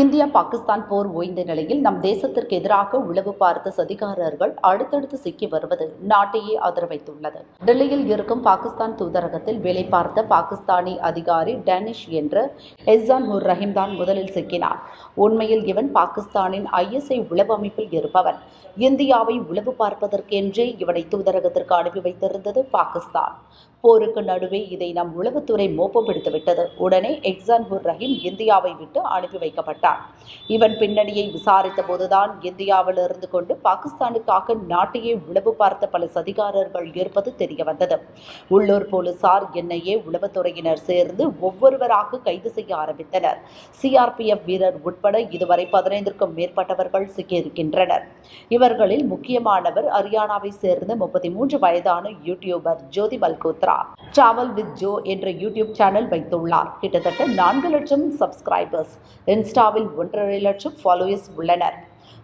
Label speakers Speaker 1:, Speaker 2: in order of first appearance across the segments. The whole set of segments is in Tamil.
Speaker 1: இந்தியா பாகிஸ்தான் போர் ஓய்ந்த நிலையில் நம் தேசத்திற்கு எதிராக உளவு பார்த்த சதிகாரர்கள் அடுத்தடுத்து சிக்கி வருவது நாட்டையே ஆதரவைத்துள்ளது. டெல்லியில் இருக்கும் பாகிஸ்தான் தூதரகத்தில் வேலை பார்த்த பாகிஸ்தானி அதிகாரி டேனிஷ் என்ற எஸ்ஸான் உர் ரஹீம் தான் முதலில் சிக்கினார். உண்மையில் இவன் பாகிஸ்தானின் ஐஎஸ்ஐ உளவு அமைப்பில் இருப்பவன். இந்தியாவை உளவு பார்ப்பதற்கென்றே இவனை தூதரகத்திற்கு அனுப்பி வைத்திருந்தது பாகிஸ்தான். போருக்கு நடுவே இதை நம் உளவுத்துறை மோப்பம் பிடித்துவிட்டது உடனே எக்ஸான்பூர் ரஹீம் இந்தியாவை விட்டு அனுப்பி வைக்கப்பட்டான் இவன் பின்னணியை விசாரித்த போதுதான் இந்தியாவில் இருந்து கொண்டு பாகிஸ்தானுக்காக நாட்டையே உளவு பார்த்த பல சதிகாரர்கள் இருப்பது தெரிய வந்தது. உள்ளூர் போலீசார் என்ஐஏ உளவுத்துறையினர் சேர்ந்து ஒவ்வொருவராக கைது செய்ய ஆரம்பித்தனர். சிஆர்பிஎஃப் வீரர் உட்பட இதுவரை பதினைந்திற்கும் மேற்பட்டவர்கள் சிக்கியிருக்கின்றனர். இவர்களில் முக்கியமானவர் ஹரியானாவை சேர்ந்த முப்பத்தி மூன்று வயதான YouTuber Jyoti Malhotra travel with Jo என்ற யூடியூப் சேனல் வைத்துள்ளார். கிட்டத்தட்ட நான்கு லட்சம் சப்ஸ்கிரைபர்ஸ் இன்ஸ்டாவில் ஒன்றரை லட்சம் ஃபாலோயர்ஸ் உள்ளனர்.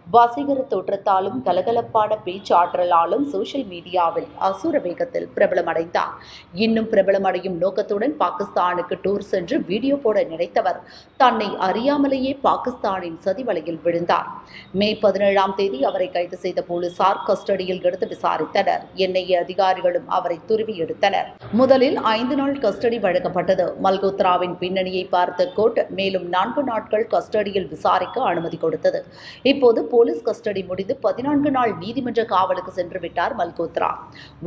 Speaker 1: வசீகர தோற்றத்தாலும் கலகலப்பான பேச்சாற்றலாலும் சோஷியல் மீடியாவில் அசுர வேகத்தில் பிரபலமடைந்தார். இன்னும் பிரபலமடையும் நோக்கத்துடன் பாகிஸ்தானுக்கு டூர் சென்று வீடியோ போட நினைத்தவர் தன்னை அறியாமலேயே பாகிஸ்தானின் சதிவலையில் விழுந்தார். மே பதினேழாம் தேதி அவரை கைது செய்த போலீசார் கஸ்டடியில் எடுத்து விசாரித்தனர். என்ஐஏ அதிகாரிகளும் அவரை துருவி எடுத்தனர். முதலில் ஐந்து நாள் கஸ்டடி வழங்கப்பட்டது. மல்கோத்ராவின் பின்னணியை பார்த்த கோர்ட் மேலும் நான்கு நாட்கள் கஸ்டடியில் விசாரிக்க அனுமதி கொடுத்தது. இப்போது போலீஸ் கஸ்டடி முடிந்து பதினான்கு நாள் நீதிமன்ற காவலுக்கு சென்று விட்டார் மல்கோத்ரா.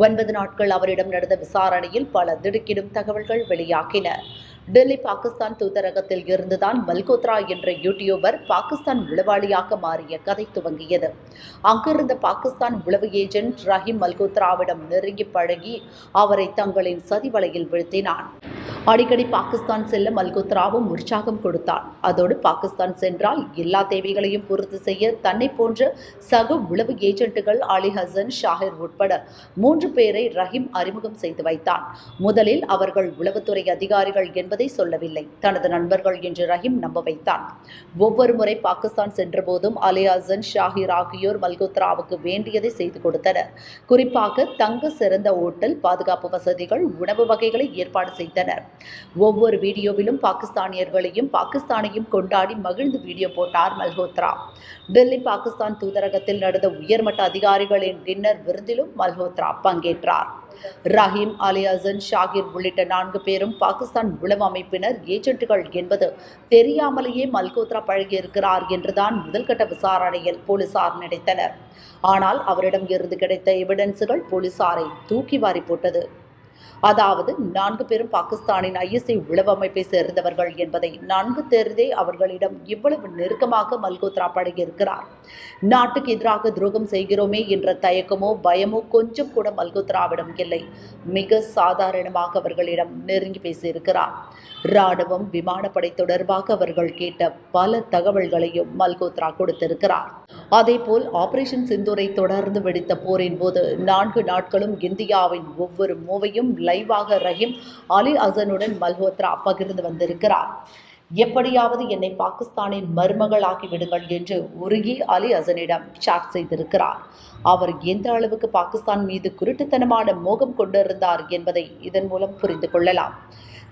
Speaker 1: ஒன்பது நாட்கள் அவரிடம் நடந்த விசாரணையில் பல திடுக்கிடும் தகவல்கள் வெளியாகின. டெல்லி பாகிஸ்தான் தூதரகத்தில் இருந்துதான் மல்கோத்ரா என்ற யூடியூபர் பாகிஸ்தான் உளவாளியாக மாறிய கதை துவங்கியது. அங்கிருந்த பாகிஸ்தான் உளவு ஏஜென்ட் ரஹீம் மல்கோத்ராவிடம் நெருங்கி பழகி அவரை தங்களின் சதி வலையில் வீழ்த்தினான். அடிக்கடி பாகிஸ்தான் செல்ல மல்கோத்ராவும் உற்சாகம் கொடுத்தான். அதோடு பாகிஸ்தான் சென்றால் எல்லா தேவைகளையும் பூர்த்தி செய்ய தன்னை போன்ற சக உளவு ஏஜென்ட்டுகள் அலி ஹசன் ஷாஹிர் உட்பட மூன்று பேரை ரஹீம் அறிமுகம் செய்து வைத்தான். முதலில் அவர்கள் உளவுத்துறை அதிகாரிகள் என்பது என்பதை சொல்லவில்லை. தனது நண்பர்கள் என்று ரஹீம் நம்ப வைத்தான். ஒவ்வொரு முறை பாகிஸ்தான் சென்றபோதும் அலி ஹசன் ஷாஹிர் ஆகியோர் மல்கோத்ராவுக்கு வேண்டியதை செய்து கொடுத்தனர். குறிப்பாக தங்க சிறந்த ஓட்டல் பாதுகாப்பு வசதிகள் உணவு வகைகளை ஏற்பாடு செய்தனர். ஒவ்வொரு வீடியோவிலும் பாகிஸ்தானியர்களையும் பாகிஸ்தானையும் கொண்டாடி மகிழ்ந்து வீடியோ போட்டார் மல்கோத்ரா. டெல்லி பாகிஸ்தான் தூதரகத்தில் நடந்த உயர்மட்ட அதிகாரிகளின் டின்னர் விருந்திலும் மல்ஹோத்ரா பங்கேற்றார். ரஹீம் அலி ஹசன் ஷாகிர் உள்ளிட்ட நான்கு பேரும் பாகிஸ்தான் உளவு அமைப்பினர் ஏஜென்ட்டுகள் என்பது தெரியாமலேயே மல்கோத்ரா பழகியிருக்கிறார் என்றுதான் முதல்கட்ட விசாரணையில் போலீசார் நினைத்தனர். ஆனால் அவரிடம் இருந்து கிடைத்த எவிடன்ஸுகள் போலீசாரை தூக்கி வாரி போட்டது. அதாவது நான்கு பேரும் பாகிஸ்தானின் ஐஎஸ்ஐ உளவு அமைப்பை சேர்ந்தவர்கள் என்பதை நன்கு தெரிந்தே அவர்களிடம் இவ்வளவு நெருக்கமாக மல்கோத்ரா பழகியிருக்கிறார் நாட்டுக்கு எதிராக துரோகம் செய்கிறோமே என்ற தயக்கமோ பயமோ கொஞ்சம் கூட மல்கோத்ராவிடம் இல்லை. மிக சாதாரணமாக அவர்களிடம் நெருங்கி பேசியிருக்கிறார். ராணுவம் விமானப்படை தொடர்பாக அவர்கள் கேட்ட பல தகவல்களையும் மல்கோத்ரா கொடுத்திருக்கிறார். அதேபோல் ஆபரேஷன் சிந்தூரை தொடர்ந்து வெடித்த போரின் போது நான்கு நாட்களும் இந்தியாவின் ஒவ்வொரு மூவையும் லைவாக ரஹீம் அலி அசனுடன் மல்ஹோத்ரா பகிர்ந்து வந்திருக்கிறார். எப்படியாவது என்னை பாகிஸ்தானின் மருமகளாக்கி விடுங்கள் என்று உருகி அலி அசனிடம் சாட் செய்திருக்கிறார். அவர் எந்த அளவுக்கு பாகிஸ்தான் மீது குருட்டுத்தனமான மோகம் கொண்டிருந்தார் என்பதை இதன் மூலம் புரிந்து கொள்ளலாம்.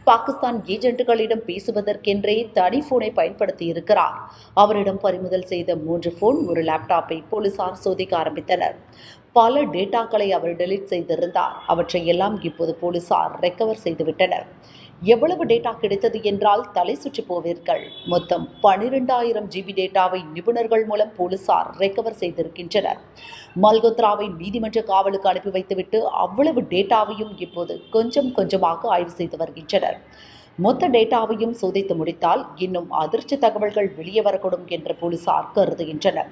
Speaker 1: பாகிஸ்தான் ஏஜென்ட்டுகளிடம் பேசுவதற்கென்றே தனி போனை பயன்படுத்தி இருக்கிறார். அவரிடம் பறிமுதல் செய்த மூன்று போன் ஒரு லேப்டாப்பை போலீசார் சோதிக்க ஆரம்பித்தனர். பல டேட்டாக்களை அவர் டெலீட் செய்திருந்தார். அவற்றை எல்லாம் இப்போது போலீசார் ரெக்கவர் செய்துவிட்டனர். எவ்வளவு டேட்டா கிடைத்தது என்றால் தலை சுற்றி போவீர்கள். மொத்தம் பனிரெண்டாயிரம் ஜிபி டேட்டாவை நிபுணர்கள் மூலம் போலீசார் ரெக்கவர் செய்திருக்கின்றனர். மல்கோத்ராவை நீதிமன்ற காவலுக்கு அனுப்பி வைத்துவிட்டு அவ்வளவு டேட்டாவையும் இப்போது கொஞ்சம் கொஞ்சமாக ஆய்வு செய்து வருகின்றனர். மொத்த டேட்டாவையும் சோதித்து முடித்தால் இன்னும் அதிர்ச்சி தகவல்கள் வெளியே வரக்கூடும் என்று போலீசார் கருதுகின்றனர்.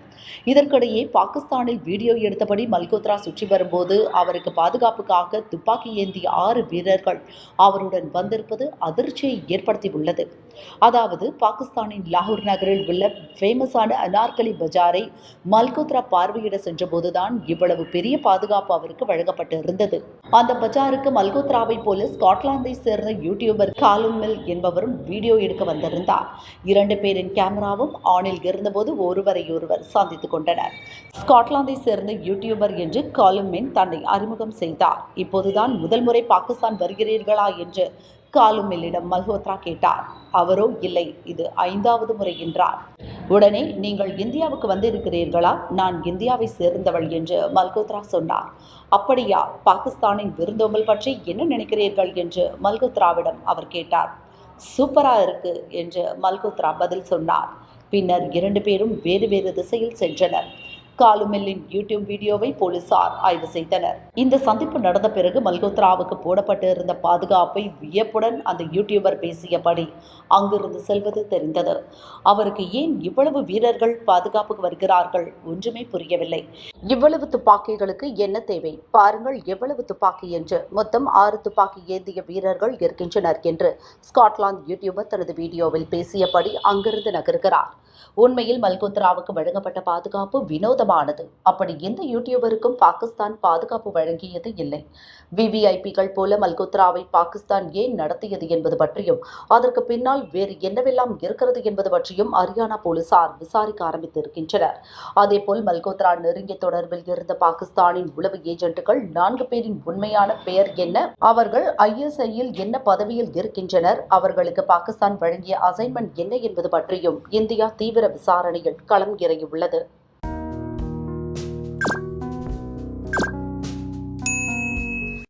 Speaker 1: இதற்கிடையே பாகிஸ்தானில் வீடியோ எடுத்தபடி மல்கோத்ரா சுற்றி வரும்போது அவருக்கு பாதுகாப்புக்காக துப்பாக்கி ஏந்திய ஆறு வீரர்கள் அவருடன் வந்திருப்பது அதிர்ச்சியை ஏற்படுத்தியுள்ளது. அதாவது பாகிஸ்தானின் லாகூர் நகரில் உள்ள ஃபேமஸான அனார்கலி பஜாரை மல்கோத்ரா பார்வையிட சென்றபோதுதான் இவ்வளவு பெரிய பாதுகாப்பு அவருக்கு வழங்கப்பட்டு இருந்தது அந்த பஜாருக்கு மல்கோத்ராவை போல ஸ்காட்லாந்தை சேர்ந்த யூடியூபர் காலும் காலும் மில் என்பவரும் வீடியோ எடுக்க வந்திருந்தார். இரண்டு பேரின் கேமராவும் ஆனில் இருந்தபோது ஒருவரையொருவர் சந்தித்துக் கொண்டனர். ஸ்காட்லாந்தை சேர்ந்த யூடியூபர் என்று காலும் மின் தன்னை அறிமுகம் செய்தார். இப்போதுதான் முதல் முறை பாகிஸ்தான் வருகிறீர்களா என்று காலும் மில்லிடம் மல்ஹோத்ரா கேட்டார். அவரோ இல்லை இது ஐந்தாவது முறை என்றார். உடனே நீங்கள் இந்தியாவுக்கு வந்திருக்கிறீர்களா? நான் இந்தியாவை சேர்ந்தவள் என்று மல்கோத்ரா சொன்னார். அப்படியா பாகிஸ்தானின் விருந்தோம்பல் பற்றி என்ன நினைக்கிறீர்கள் என்று மல்கோத்ராவிடம் அவர் கேட்டார். சூப்பரா இருக்கு என்று மல்கோத்ரா பதில் சொன்னார். பின்னர் இரண்டு பேரும் வேறு வேறு திசையில் சென்றனர். காலுமெல்லின் யூடியூப் வீடியோவை போலீசார் ஆய்வு செய்தனர். இந்த சந்திப்பு நடந்த பிறகு மல்கோத்ராவுக்கு போடப்பட்டு இருந்த பாதுகாப்பை வியப்புடன் அந்த யூடியூபர் பேசியபடி அங்கிருந்து செல்வது தெரிந்தது. அவருக்கு ஏன் இவ்வளவு வீரர்கள் பாதுகாப்புக்கு வருகிறார்கள் ஒன்றுமே புரியவில்லை. இவ்வளவு துப்பாக்கிகளுக்கு என்ன தேவை? பாருங்கள் எவ்வளவு துப்பாக்கி என்று மொத்தம் ஆறு துப்பாக்கி ஏந்திய வீரர்கள் இருக்கின்றனர் என்று ஸ்காட்லாந்து யூடியூபர் தனது வீடியோவில் பேசியபடி அங்கிருந்து நகர்கிறார். உண்மையில் மல்கோத்ராவுக்கு வழங்கப்பட்ட பாதுகாப்பு வினோதமானது. அப்படி எந்த யூடியூபருக்கும் பாகிஸ்தான் பாதுகாப்பு வழங்கியது இல்லை. விவிஐபிகள் போல மல்கோத்ராவை பாகிஸ்தான் ஏன் நடத்தியது என்பது பற்றியும் அதற்கு பின்னால் வேறு என்னவெல்லாம் இருக்கிறது என்பது பற்றியும் ஹரியானா போலீசார் விசாரிக்க ஆரம்பித்திருக்கின்றனர். அதேபோல் மல்கோத்ரா நெருங்கிய தொடர்பில் இருந்த பாகிஸ்தானின் உளவு ஏஜென்ட்டுகள் நான்கு பேரின் உண்மையான பெயர் என்ன? அவர்கள் ஐஎஸ்ஐயில் என்ன பதவியில் இருக்கின்றனர்? அவர்களுக்கு பாகிஸ்தான் வழங்கிய அசைன்மெண்ட் என்ன என்பது பற்றியும் இந்தியா தீவிர விசாரணையில் களம் இறங்கியுள்ளது.